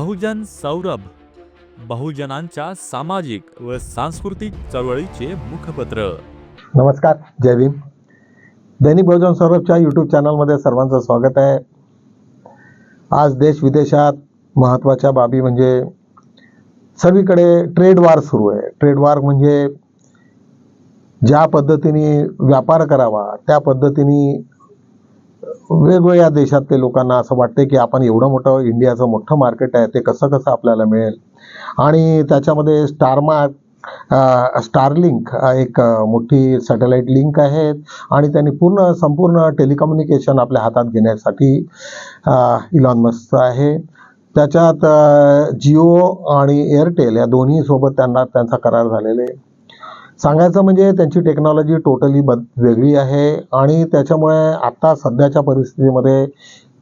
बहुजन सौरभ बहुजनांच्या सामाजिक व सांस्कृतिक चळवळीचे मुखपत्र. नमस्कार जय भीम. दैनिक बहुजन सौरभच्या यूट्यूब चॅनलमध्ये सर्वांचं स्वागत आहे. आज देश विदेशात महत्त्वाच्या बाबी म्हणजे सगळीकडे ट्रेड वार सुरू आहे. ट्रेड वार म्हणजे ज्या पद्धतीने व्यापार करावा त्या पद्धतीने वेगवेगळ्या देशातले लोकांना असं वाटते की आपण एवढं मोठं इंडियाचं मोठं मार्केट आहे ते कसं कसं आपल्याला मिळेल? आणि त्याच्यामध्ये स्टारमार्क स्टारलिंक एक मोठी सॅटेलाईट लिंक आहे. आणि त्यांनी पूर्ण संपूर्ण टेलिकम्युनिकेशन आपल्या हातात घेण्यासाठी इलॉन मस्क आहे. त्याच्यात जिओ आणि एअरटेल या दोन्हीसोबत त्यांना त्यांचा करार झालेला आहे. सांगायचं म्हणजे त्यांची टेक्नॉलॉजी टोटली बद वेगळी आहे आणि त्याच्यामुळे आता सध्याच्या परिस्थितीमध्ये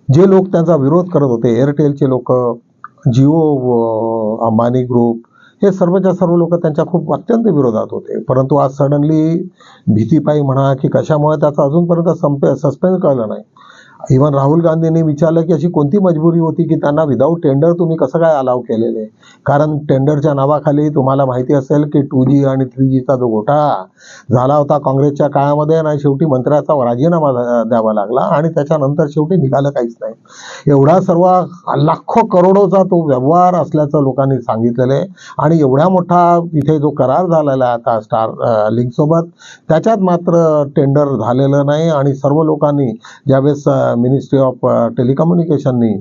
जे लोक त्यांचा विरोध करत होते एअरटेलचे लोक जिओ अंबानी ग्रुप हे सर्वच्या सर्व लोक त्यांच्या खूप अत्यंत विरोधात होते. परंतु आज सडनली भीतीपायी म्हणा की कशामुळे त्याचा अजूनपर्यंत संपे सस्पेन्स कळलं नाही. इव्हन राहुल गांधींनी विचारलं की अशी कोणती मजबुरी होती की त्यांना विदाऊट टेंडर तुम्ही कसं काय अलाव केलेले? कारण टेंडरच्या नावाखाली तुम्हाला माहिती असेल की टू जी आणि थ्री जीचा जो घोटाळा झाला होता काँग्रेसच्या काळामध्ये आणि शेवटी मंत्र्याचा राजीनामा द्यावा लागला आणि त्याच्यानंतर शेवटी निघालं काहीच नाही. एवढा सर्व लाखो करोडोचा तो व्यवहार असल्याचं लोकांनी सांगितलेलं आहे. आणि एवढा मोठा इथे जो करार झालेला आहे आता स्टार लिंकसोबत त्याच्यात मात्र टेंडर झालेलं नाही आणि सर्व लोकांनी ज्यावेळेस मिनिस्ट्री ऑफ टेलिकम्युनिकेशननी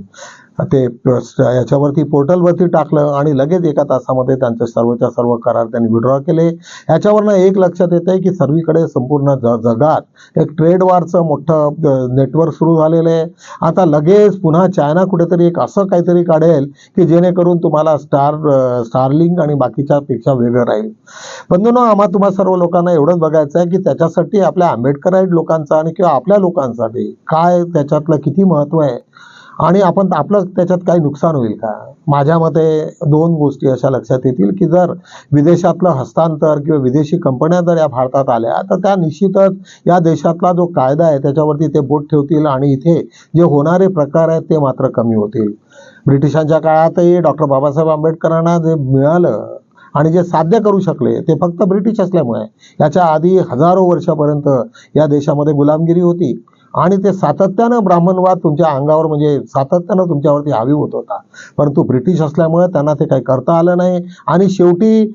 ते याच्यावरती पोर्टलवरती टाकलं आणि लगेच एका तासामध्ये त्यांचे सर्वच्या सर्व करार त्यांनी विड्रॉ केले. याच्यावरनं एक लक्षात येत आहे की सर्वीकडे संपूर्ण ज जगात एक ट्रेड वारचं मोठं नेटवर्क सुरू झालेलं आहे. आता लगेच पुन्हा चायना कुठेतरी एक असं काहीतरी काढेल की जेणेकरून तुम्हाला स्टार स्टारलिंग आणि बाकीच्या पेक्षा वेगळं राहील. बंधूंनो आम्हा तुम्हा सर्व लोकांना एवढंच बघायचं आहे की त्याच्यासाठी आपल्या आंबेडकराईट लोकांचा आणि किंवा आपल्या लोकांसाठी काय त्याच्यातलं किती महत्त्व आहे? आणि आपण आपलं त्याच्यात काही नुकसान होईल का? माझ्या मते दोन गोष्टी अशा लक्षात येतील की जर विदेशातलं हस्तांतर किंवा विदेशी कंपन्या जर या भारतात आल्या तर त्या निश्चितच या देशातला जो कायदा आहे त्याच्यावरती ते बोट ठेवतील आणि इथे जे होणारे प्रकार आहेत ते मात्र कमी होतील. ब्रिटिशांच्या काळातही डॉक्टर बाबासाहेब आंबेडकरांना जे मिळालं आणि जे साध्य करू शकले ते फक्त ब्रिटिश असल्यामुळे याच्या आधी हजारो वर्षापर्यंत या देशामध्ये गुलामगिरी होती. आणि ते सातत्यानं ब्राह्मणवाद तुमच्या अंगावर म्हणजे सातत्यानं तुमच्यावरती हावी होत होता. परंतु ब्रिटिश असल्यामुळे त्यांना ते काही करता आलं नाही. आणि शेवटी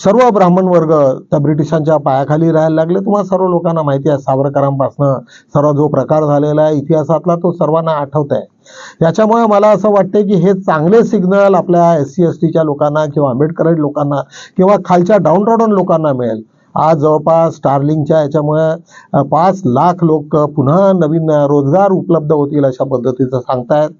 सर्व ब्राह्मण वर्ग त्या ब्रिटिशांच्या पायाखाली राहायला लागले. तुम्हाला सर्व लोकांना माहिती आहे सावरकरांपासनं सर्व जो प्रकार झालेला आहे इतिहासातला तो सर्वांना आठवत आहे याच्यामुळे मला असं वाटते की हे चांगले सिग्नल आपल्या एस सी एस टीच्या लोकांना किंवा आंबेडकरी लोकांना किंवा खालच्या डाऊन टाउन लोकांना मिळेल. आज जवळपास स्टार्लिंगच्या याच्यामुळे पाच लाख लोक पुन्हा नवीन रोजगार उपलब्ध होतील अशा पद्धतीचं सांगतायत.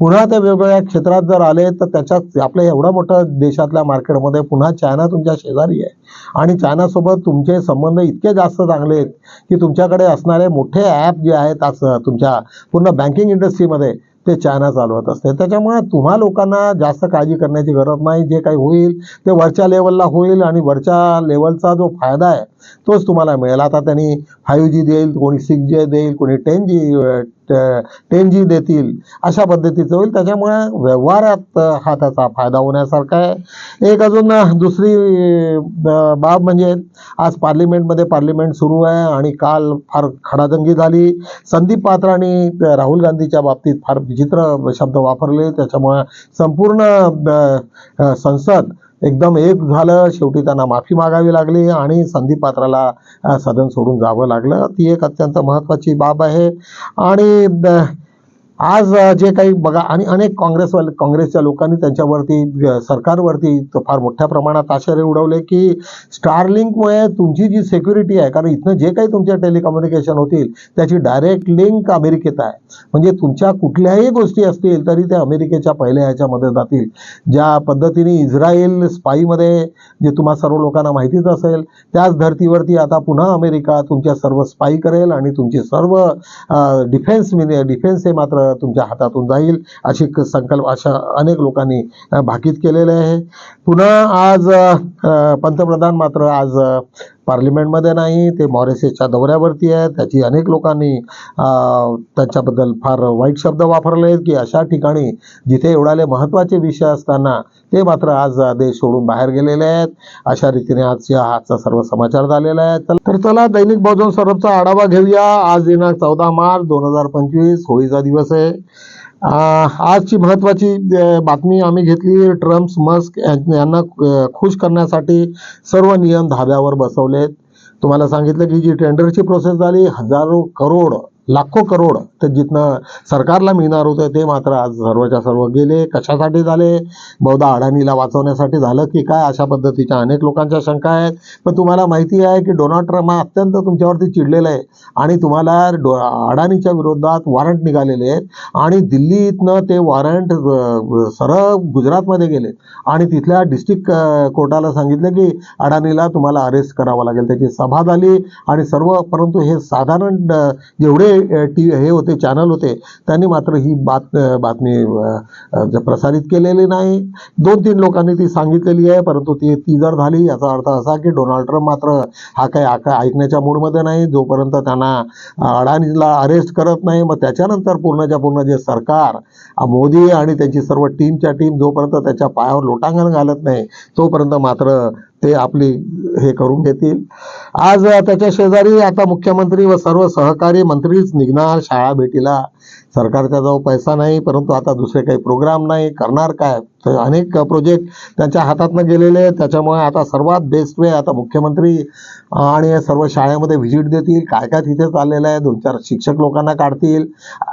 पुन्हा ते वेगवेगळ्या क्षेत्रात जर आले तर त्याच्यात आपल्या एवढं मोठं देशातल्या मार्केटमध्ये पुन्हा चायना तुमच्या शेजारी आहे. आणि चायनासोबत तुमचे संबंध इतके जास्त चांगले आहेत की तुमच्याकडे असणारे मोठे ॲप जे आहेत आज तुमच्या पूर्ण बँकिंग इंडस्ट्रीमध्ये ते चायना चालवत असते. त्याच्यामुळे तुम्हा लोकांना जास्त काळजी करण्याची गरज नाही. जे काही होईल ते वरच्या लेवलला होईल आणि वरच्या लेवलचा जो फायदा आहे तोच तुम्हाला मिळेल. आता त्यांनी फाईव्ह जी देईल कोणी सिक्स जी देईल कोणी टेन जी टेनजी देतील अशा पद्धतीचं होईल. त्याच्यामुळे व्यवहारात हा त्याचा फायदा होण्यासारखा आहे. एक अजून दुसरी बाब म्हणजे आज पार्लिमेंटमध्ये पार्लिमेंट सुरू आहे आणि काल फार खडाजंगी झाली. संदीप पात्रांनी राहुल गांधीच्या बाबतीत फार विचित्र शब्द वापरले. त्याच्यामुळे संपूर्ण संसद एकदम एक झालं शेवटी त्यांना माफी मागावी लागली आणि संदीप पात्राला सदन सोडून जावं लागलं. ती एक अत्यंत महत्त्वाची बाब आहे. आणि आज जे काही बघा आणि अनेक काँग्रेस काँग्रेसच्या लोकांनी त्यांच्यावरती सरकारवरती फार मोठ्या प्रमाणात आश्चर्य उडवले की स्टारलिंकमुळे तुमची जी सिक्युरिटी आहे कारण इथनं जे काही तुमच्या टेलिकम्युनिकेशन होतील त्याची डायरेक्ट लिंक अमेरिकेत आहे. म्हणजे तुमच्या कुठल्याही गोष्टी असतील तरी ते अमेरिकेच्या पहिल्या ह्याच्यामध्ये जातील. ज्या पद्धतीने इस्रायल स्पाईमध्ये जे तुम्हा सर्व लोकांना माहितीच असेल त्याच धर्तीवरती आता पुन्हा अमेरिका तुमच्या सर्व स्पाई करेल आणि तुमची सर्व डिफेन्स मिने डिफेन्स हे मात्र तुमच्या हातातून जाईल अशी संकल्प अशा अनेक लोकांनी भाकीत केलेले आहे. पुन्हा आज पंतप्रधान मात्र आज पार्लिमेंटमध्ये नाही ते मॉरिशसच्या दौऱ्यावरती आहे त्याची अनेक लोकांनी त्याच्याबद्दल त्यांच्याबद्दल फार वाईट शब्द वापरले आहेत की अशा ठिकाणी जिथे एवढाले महत्त्वाचे विषय असताना ते मात्र आज देश सोडून बाहेर गेलेले आहेत. अशा रीतीने आजच्या आजचा सर्व समाचार झालेला आहे. तर चला दैनिक बहुजन सौरभचा आढावा घेऊया. आज दिनांक चौदा मार्च दोन हजार पंचवीस. होळीचा दिवस आहे. आजची महत्वाची बातमी आम्ही घेतली ट्रम्प मस्क यांना खुश करण्यासाठी सर्व नियम धाब्यावर बसवलेत. तुम्हाला सांगितलं की जी टेंडरची प्रोसेस झाली हजारो करोड लाखो करोड ते जिथनं सरकारला मिळणार होतं ते मात्र आज सर्वच्या सर्व गेले. कशासाठी झाले? बहुधा अडाणीला वाचवण्यासाठी झालं की काय? अशा पद्धतीच्या अनेक लोकांच्या शंका आहेत. पण तुम्हाला माहिती आहे की डोनाल्ड ट्रम्प हा अत्यंत तुमच्यावरती चिडलेला आहे आणि तुम्हाला डो अडाणीच्या विरोधात वॉरंट निघालेले आहेत आणि दिल्लीतनं ते वॉरंट सरळ गुजरातमध्ये गेले. आणि तिथल्या डिस्ट्रिक्ट कोर्टाला सांगितलं की अडाणीला तुम्हाला अरेस्ट करावं लागेल. त्याची सभा झाली आणि सर्व परंतु हे साधारण जेवढे टी हे होते चॅनल होते त्यांनी मात्र ही बात बातमी प्रसारित केलेली नाही. दोन तीन लोकांनी ती सांगितलेली आहे परंतु ती ती जर झाली. याचा अर्थ असा की डोनाल्ड ट्रम्प मात्र हा काही आका ऐकण्याच्या मूडमध्ये नाही. जोपर्यंत त्यांना अडाणीला अरेस्ट करत नाही मग त्याच्यानंतर पूर्णच्या पूर्ण जे सरकार मोदी आणि त्यांची सर्व टीमच्या टीम जोपर्यंत त्याच्या पायावर लोटांगण घालत नाही तोपर्यंत मात्र ते आपली हे करून घेतील. आज त्याच्या शेजारी आता मुख्यमंत्री व सर्व सहकारी मंत्रीच निघणार शाळा भेटीला. सरकारच्या जवळ पैसा नाही परंतु आता दुसरे काही प्रोग्राम नाही. करणार काय? तर अनेक प्रोजेक्ट त्यांच्या हातातनं गेलेले आहेत. त्याच्यामुळे आता सर्वात बेस्ट वे आता मुख्यमंत्री आणि सर्व शाळेमध्ये व्हिजिट देतील. काय काय तिथे चाललेलं आहे? दोन चार शिक्षक लोकांना काढतील.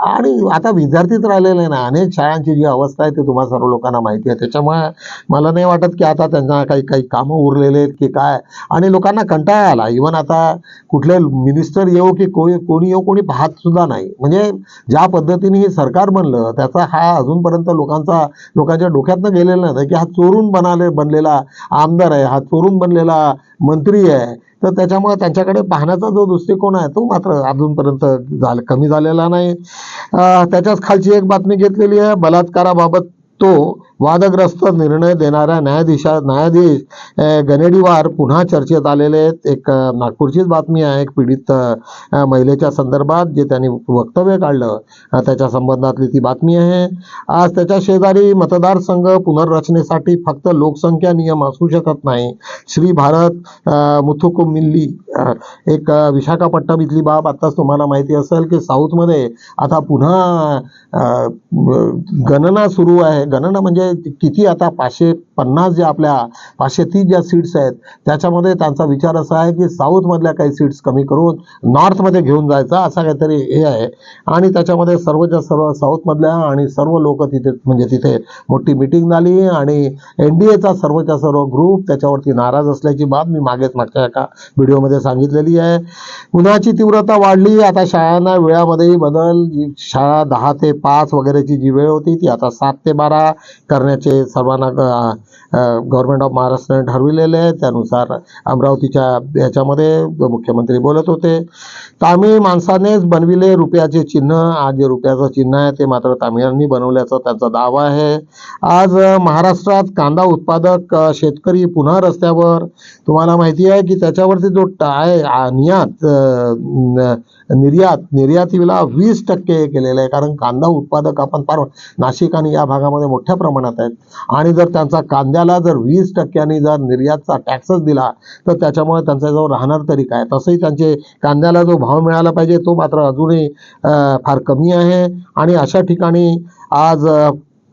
आणि आता विद्यार्थीच राहिलेले नाही. अनेक शाळांची जी अवस्था आहे ते तुम्हाला सर्व लोकांना माहिती आहे. त्याच्यामुळे मला नाही वाटत की आता त्यांना काही काही कामं उरलेले आहेत की काय. आणि लोकांना कंटाळा आला इवन आता कुठले मिनिस्टर येऊ की कोणी कोणी येऊ कोणी पाहत सुद्धा नाही. म्हणजे ज्या पद्धतीने हे सरकार बनलं त्याचा हा अजूनपर्यंत लोकांचा लोकांच्या डोक्यातनं गेलेला नाही की हा चोरून बनाले बनलेला आमदार आहे हा चोरून बनलेला मंत्री आहे. तर त्याच्यामुळे त्यांच्याकडे पाहण्याचा जो दृष्टिकोन आहे तो मात्र अजूनपर्यंत झाल कमी झालेला नाही. त्याच्याच खालची एक बातमी घेतलेली आहे बलात्काराबाबत तो वादग्रस्त निर्णय देणाऱ्या न्यायाधीशा न्यायाधीश गणेडीवार पुन्हा चर्चेत आलेले आहेत. एक नागपूरचीच बातमी आहे एक पीडित महिलेच्या संदर्भात जे त्यांनी वक्तव्य काढलं त्याच्या संबंधातली ती बातमी आहे. आज त्याच्या शेजारी मतदारसंघ पुनर्रचनेसाठी फक्त लोकसंख्या नियम असू शकत नाही. श्री भारत मुथुकुमिल्ली एक विशाखापट्टणम इथली बाब आत्ताच तुम्हाला माहिती असेल की साऊथमध्ये आता पुन्हा गणना सुरू आहे. गणना म्हणजे किती आता पाचशे पन्नास ज्या आपल्या पाचशे तीस ज्या सीट्स आहेत त्याच्यामध्ये त्यांचा विचार असा आहे की साऊथमधल्या काही सीट्स कमी करून नॉर्थमध्ये घेऊन जायचा असा काहीतरी हे आहे. आणि त्याच्यामध्ये सर्वच्या सर्व साऊथमधल्या आणि सर्व लोक तिथे म्हणजे तिथे मोठी मिटिंग झाली आणि एन डी एचा सर्वच्या सर्व ग्रुप त्याच्यावरती नाराज असल्याची बाब मी मागेच मागच्या एका व्हिडिओमध्ये सांगितलेली आहे. उन्हाची तीव्रता वाढली आता शाळांना वेळामध्येही बदल शाळा दहा ते पाच वगैरेची जी वेळ होती ती आता सात ते बारा करण्याचे सर्वांना गव्हर्नमेंट ऑफ महाराष्ट्राने ठरविलेले आहे. त्यानुसार अमरावतीच्या याच्यामध्ये मुख्यमंत्री बोलत होते. तामिळ माणसानेच बनविले रुपयाचे चिन्ह. आज जे रुपयाचं चिन्ह आहे ते मात्र तामिळांनी बनवल्याचा त्यांचा दावा आहे. आज महाराष्ट्रात कांदा उत्पादक शेतकरी पुन्हा रस्त्यावर. तुम्हाला माहिती आहे की त्याच्यावरती जो टाय आहे नियात निर्यात निर्यातीला वीस टक्के केलेलं आहे. कारण कांदा उत्पादक आपण फार नाशिक आणि या भागामध्ये मोठ्या प्रमाणात आहेत. आणि जर त्यांचा कांद्याला जर वीस टक्क्यांनी जर निर्यातचा टॅक्सच दिला तर त्याच्यामुळे त्यांच्याजवळ राहणार तरी काय? तसंही त्यांचे कांद्याला जो भाव मिळाला पाहिजे तो मात्र अजूनही फार कमी आहे. आणि अशा ठिकाणी आज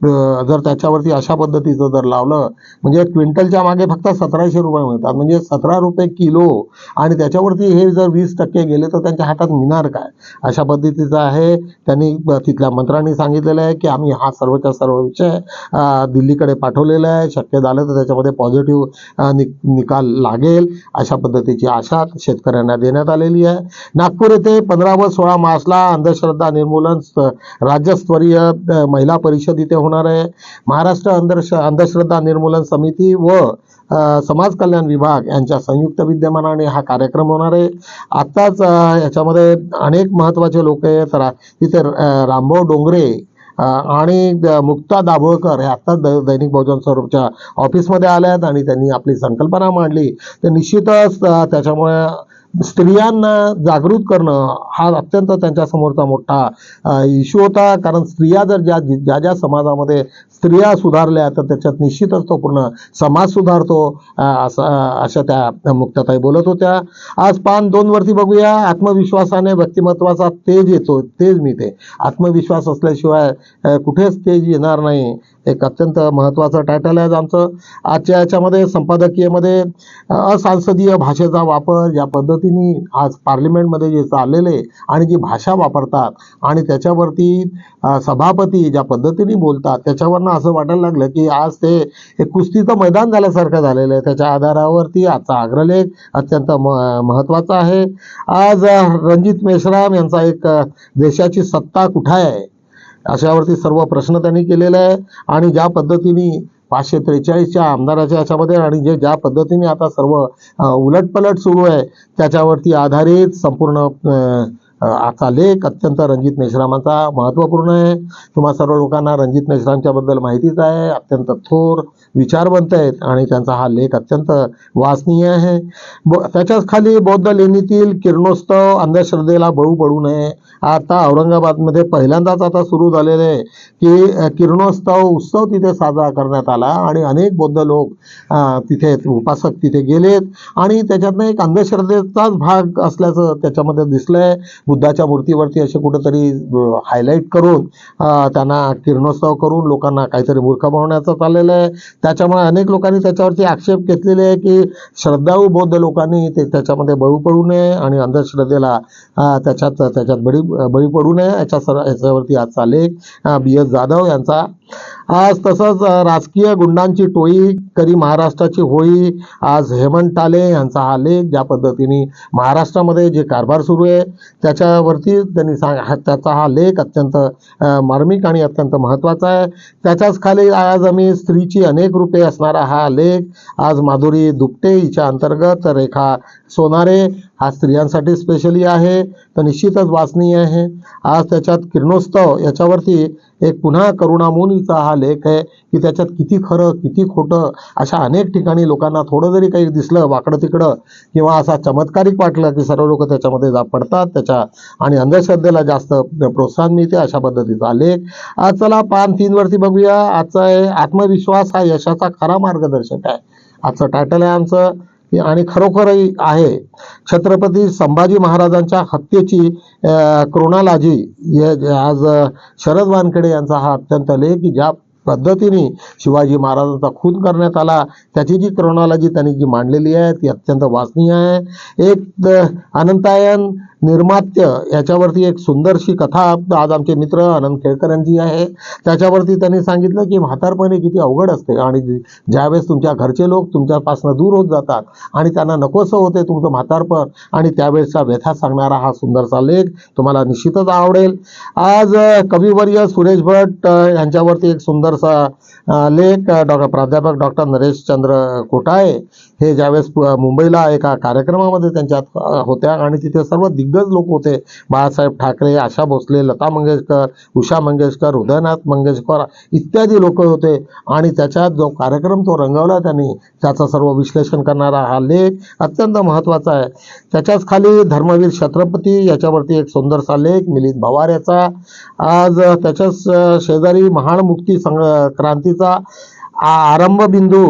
जर त्याच्यावरती अशा पद्धतीचं जर लावलं म्हणजे क्विंटलच्या मागे फक्त सतराशे रुपये मिळतात. म्हणजे सतरा रुपये किलो आणि त्याच्यावरती हे जर वीस टक्के गेले तर त्यांच्या हातात मिळणार काय? अशा पद्धतीचं आहे. त्यांनी तिथल्या मंत्र्यांनी सांगितलेलं आहे की आम्ही हा सर्वच्या सर्व विषय दिल्लीकडे पाठवलेला आहे. शक्य झालं तर त्याच्यामध्ये पॉझिटिव्ह निकाल लागेल. अशा पद्धतीची आशा शेतकऱ्यांना देण्यात आलेली आहे. नागपूर येथे पंधरा व सोळा मार्चला अंधश्रद्धा निर्मूलन राज्यस्तरीय महिला परिषद इथे होणार. आहे. महाराष्ट्र अंधश्र अंधश्रद्धा निर्मूलन समिती व समाज कल्याण विभाग यांच्या संयुक्त विद्यमानाने हा कार्यक्रम होणार आहे. आत्ताच याच्यामध्ये अनेक महत्त्वाचे लोक आहेत. रा तिथे रामभाऊ डोंगरे आणि मुक्ता दाभोळकर हे आत्ताच द दैनिक बहुजन स्वरूपच्या ऑफिसमध्ये आल्या आहेत आणि त्यांनी आपली संकल्पना मांडली. तर निश्चितच त्याच्यामुळे स्त्रियांना जागृत करणं हा अत्यंत त्यांच्यासमोरचा मोठा इश्यू होता. कारण स्त्रिया जर ज्या ज्या ज्या समाजामध्ये स्त्रिया सुधारल्या तर त्याच्यात निश्चितच तो पूर्ण समाज सुधारतो असं अशा त्या मुक्ताताई बोलत होत्या. आज पान दोन वरती बघूया. आत्मविश्वासाने व्यक्तिमत्वाचा तेज येतो तेज मिळते. आत्मविश्वास असल्याशिवाय कुठेच तेज येणार नाही. एक अत्यंत महत्त्वाचं टायटल आहे आमचं. आजच्या याच्यामध्ये संपादकीयमध्ये अ, असंसदीय भाषेचा वापर ज्या पद्धतीने आज पार्लिमेंटमध्ये जे चाललेले आणि जी भाषा वापरतात आणि त्याच्यावरती सभापती ज्या पद्धतीने बोलतात त्याच्यावरनं असं वाटायला लागलं की आज ते एक कुस्तीचं मैदान झाल्यासारखं झालेलं आहे. त्याच्या आधारावरती आजचा अग्रलेख अत्यंत म महत्त्वाचा आहे. आज रणजित मेश्राम यांचा एक देशाची सत्ता कुठं आहे? अशावरती सर्व प्रश्न त्यांनी केलेले आहे आणि ज्या पद्धतीने पाचशे त्रेचाळीसच्या आमदाराच्या याच्यामध्ये आणि जे ज्या पद्धतीने आता सर्व उलटपलट सुरू आहे त्याच्यावरती आधारित संपूर्ण आजचा लेख अत्यंत रणजित मेश्रामांचा महत्त्वपूर्ण आहे. तुम्हा सर्व लोकांना रणजित मेश्रामच्याबद्दल माहितीच आहे. अत्यंत थोर विचारवंत आहेत आणि त्यांचा हा लेख अत्यंत वाचनीय आहे. ब त्याच्याच खाली बौद्ध लेणीतील किरणोत्सव अंधश्रद्धेला बळू पडू नये. आता औरंगाबादमध्ये पहिल्यांदाच आता सुरू झालेले आहे की किरणोत्सव उत्सव तिथे साजरा करण्यात आला आणि अनेक बौद्ध लोक तिथे उपासक तिथे गेलेत. आणि त्याच्यातनं एक अंधश्रद्धेचाच भाग असल्याचं त्याच्यामध्ये दिसलंय. बुद्धाच्या मूर्तीवरती असे कुठेतरी हायलाईट करून त्यांना किरणोत्सव करून लोकांना काहीतरी मूर्ख बनवण्याचं चाललेलं आहे. त्याच्यामुळे अनेक लोकांनी त्याच्यावरती आक्षेप घेतलेले आहे की श्रद्धाळू बौद्ध लोकांनी ते त्याच्यामध्ये बळी पडू नये आणि अंधश्रद्धेला त्याच्यात त्याच्यात बळी बळी पडू नये. याच्या सर याच्यावरती आज लेख बी. एस. जाधव यांचा आज तसंच राजकीय गुंडांची टोळी करी महाराष्ट्राची होळी. आज हेमंत टाले यांचा हा लेख ज्या पद्धतीने महाराष्ट्रामध्ये जे कारभार सुरू आहे त्याच्यावरती त्यांनी सांग त्याचा हा लेख अत्यंत मार्मिक आणि अत्यंत महत्त्वाचा आहे. त्याच्याच खाली आज आम्ही स्त्रीची अनेक रूपे असणारा हा लेख आज माधुरी दुपटे हिच्या अंतर्गत रेखा सोनारे हा स्त्रियांसाठी स्पेशली आहे. तर निश्चितच वाचनीय आहे. आज त्याच्यात किरणोत्सव याच्यावरती एक पुन्हा करुणामुनीचा हा लेख आहे की त्याच्यात किती खरं किती खोटं अशा अनेक ठिकाणी लोकांना थोडं जरी काही दिसलं वाकडं तिकडं किंवा असा चमत्कारिक वाटलं की सर्व लोक त्याच्यामध्ये जा पडतात त्याच्या आणि अंधश्रद्धेला जास्त प्रोत्साहन मिळते अशा पद्धतीचा लेख. आज चला पान तीनवरती बघूया. आजचा आहे आत्मविश्वास हा यशाचा खरा मार्गदर्शक आहे. आजचं टायटल आहे आमचं आणि खरोखरही आहे. छत्रपती संभाजी महाराजांच्या हत्येची क्रोनालॉजी आज शरद वानखेडे यांचा हा अत्यंत लेख की ज्या पद्धतीने शिवाजी महाराजांचा खून करण्यात आला. त्याची जी क्रोनॉलॉजी त्यांनी जी मांडलेली आहे ती अत्यंत वाचनीय आहे. एक अनंतायन निर्मात्य याच्यावरती एक सुंदरशी कथा आज आमचे मित्र अनंत खेळकर यांची आहे. त्याच्यावरती त्यांनी सांगितलं की म्हातारपणे किती अवघड असते आणि ज्यावेळेस तुमच्या घरचे लोक तुमच्यापासून दूर होत जातात आणि त्यांना नकोसं होते तुमचं म्हातारपण आणि त्यावेळेसचा व्यथा सांगणारा हा सुंदरसा लेख तुम्हाला निश्चितच आवडेल. आज कविवर्य सुरेश भट यांच्यावरती एक सुंदर 他说。लेख डॉ प्राध्यापक डॉक्टर नरेश चंद्र कोटाळे हे ज्यावेळेस मुंबईला एका कार्यक्रमामध्ये त्यांच्यात होत्या आणि तिथे सर्व दिग्गज लोक होते. बाळासाहेब ठाकरे आशा भोसले लता मंगेशकर उषा मंगेशकर हृदयनाथ मंगेशकर इत्यादी लोक होते. आणि त्याच्यात जो कार्यक्रम तो रंगवला त्यांनी त्याचं सर्व विश्लेषण करणारा हा लेख अत्यंत महत्त्वाचा आहे. त्याच्याच खाली धर्मवीर छत्रपती याच्यावरती एक सुंदरसा लेख मिलिंद भवार याचा. आज त्याच्याच शेजारी महाड मुक्ती संग 哥 आ- आरंभ बिंदू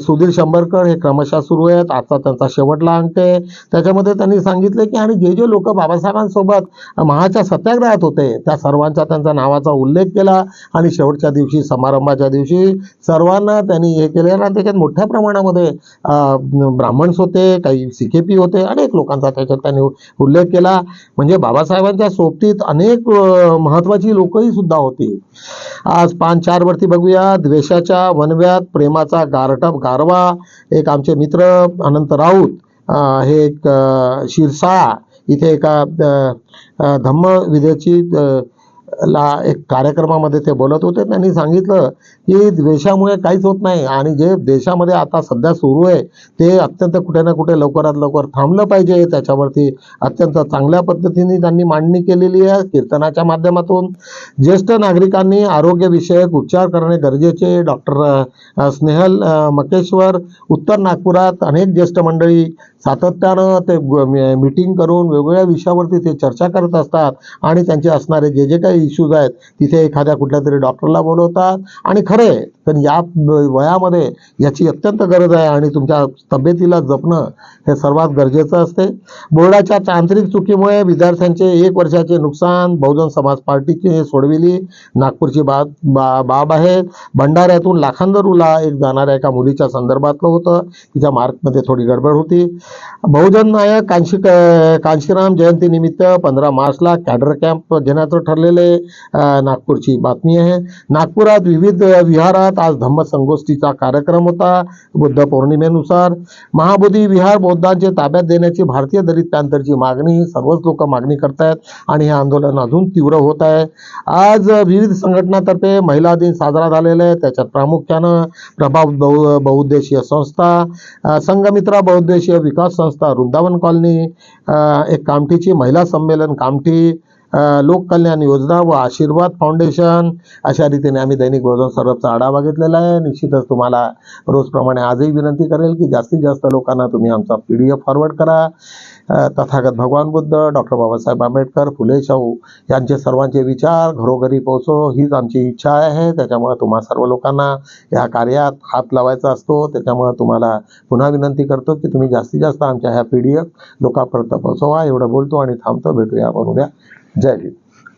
सुधीर शंभरकर हे क्रमशः सुरू आहेत. आजचा त्यांचा शेवटला अंक आहे. त्याच्यामध्ये त्यांनी सांगितले की आणि जे जे लोक बाबासाहेबांसोबत महाच्या सत्याग्रहात होते त्या सर्वांचा त्यांचा नावाचा उल्लेख केला. आणि शेवटच्या दिवशी समारंभाच्या दिवशी सर्वांना त्यांनी हे केले आणि त्याच्यात मोठ्या प्रमाणामध्ये ब्राह्मण्स होते काही सिकेपी होते अनेक लोकांचा त्याच्यात त्यांनी उल्लेख केला. म्हणजे बाबासाहेबांच्या सोबतीत अनेक महत्वाची महत्त्वाची लोकही सुद्धा होती. आज पाच चार वरती बघूया. द्वेषाच्या वनव्यात प्रेमाचा गारटप गारवा. एक आमचे मित्र अनंत राऊत हे एक शिरसाळा इथे एका धम्म विधेची ला एक कार्यक्रमामध्ये ते बोलत होते. त्यांनी सांगितलं की द्वेषामुळे काहीच होत नाही आणि जे देशामध्ये आता सध्या सुरू आहे ते अत्यंत कुठे ना कुठे लवकरात लवकर थांबलं पाहिजे. त्याच्यावरती अत्यंत चांगल्या पद्धतीने त्यांनी मांडणी केलेली आहे कीर्तनाच्या माध्यमातून. ज्येष्ठ नागरिकांनी आरोग्यविषयक उपचार करणे गरजेचे. डॉक्टर स्नेहल मकेश्वर उत्तर नागपुरात अनेक ज्येष्ठ मंडळी सातत्यानं ते मीटिंग करून वेगवेगळ्या विषयावरती ते चर्चा करत असतात आणि त्यांचे असणारे जे जे काही इश्यूज आहेत तिथे एखाद्या कुठल्या तरी डॉक्टरला बोलवतात. आणि खरे पण या वयामध्ये याची अत्यंत गरज आहे आणि तुमच्या तब्येतीला जपणं हे सर्वात गरजेचं असते. बोर्डाच्या तांत्रिक चुकीमुळे विद्यार्थ्यांचे एक वर्षाचे नुकसान बहुजन समाज पार्टीची सोडविली नागपूरची बाब बा बाब आहे. भंडाऱ्यातून लाखांदरूला एक जाणाऱ्या एका मुलीच्या संदर्भातलं होतं. तिच्या मार्कमध्ये थोडी गडबड होती. बहुजन नायक कांशी कांशीराम जयंतीनिमित्त पंधरा मार्चला कॅडर कॅम्प घेण्याचं ठरलेले नागपूरची बातमी आहे. नागपुरात विविध विहारात आज धम्म संगोष्ठीचा कार्यक्रम होता. बुद्ध पौर्णिमेनुसार महाबोधी विहार बौद्धांचे ताब्यात देण्याची भारतीय दलित पॅंथरची मागणी सर्वच लोक मागणी करतायत आणि हे आंदोलन अजून तीव्र होत आहे. आज विविध संघटनातर्फे महिला दिन साजरा झालेला आहे. त्याच्यात प्रामुख्यानं प्रभाव बहु बहुउद्देशीय संस्था संघमित्रा बहुउद्देशीय विकास संस्था वृंदावन कॉलनी एक कामठीची महिला संमेलन कामठी लोककल्याण योजना व आशीर्वाद फाउंडेशन. अशा रीतीने आम्ही दैनिक बहुजन सर्वचा आढावा घेतलेला आहे. निश्चितच तुम्हाला रोजप्रमाणे आजही विनंती करेल की जास्तीत जास्त लोकांना तुम्ही आमचा पी डी एफ फॉरवर्ड करा तथागत भगवान बुद्ध डॉक्टर बाबासाहेब आंबेडकर फुले शाहू यांचे सर्वांचे विचार घरोघरी पोहोचो हीच आमची इच्छा आहे. त्याच्यामुळे तुम्हा सर्व लोकांना या कार्यात हात लावायचा असतो. त्याच्यामुळे तुम्हाला पुन्हा विनंती करतो की तुम्ही जास्तीत जास्त आमच्या ह्या पी डी एफ लोकांपर्यंत पोहोचवा. एवढं बोलतो आणि थांबतो. भेटूया आपण उद्या जय हिंद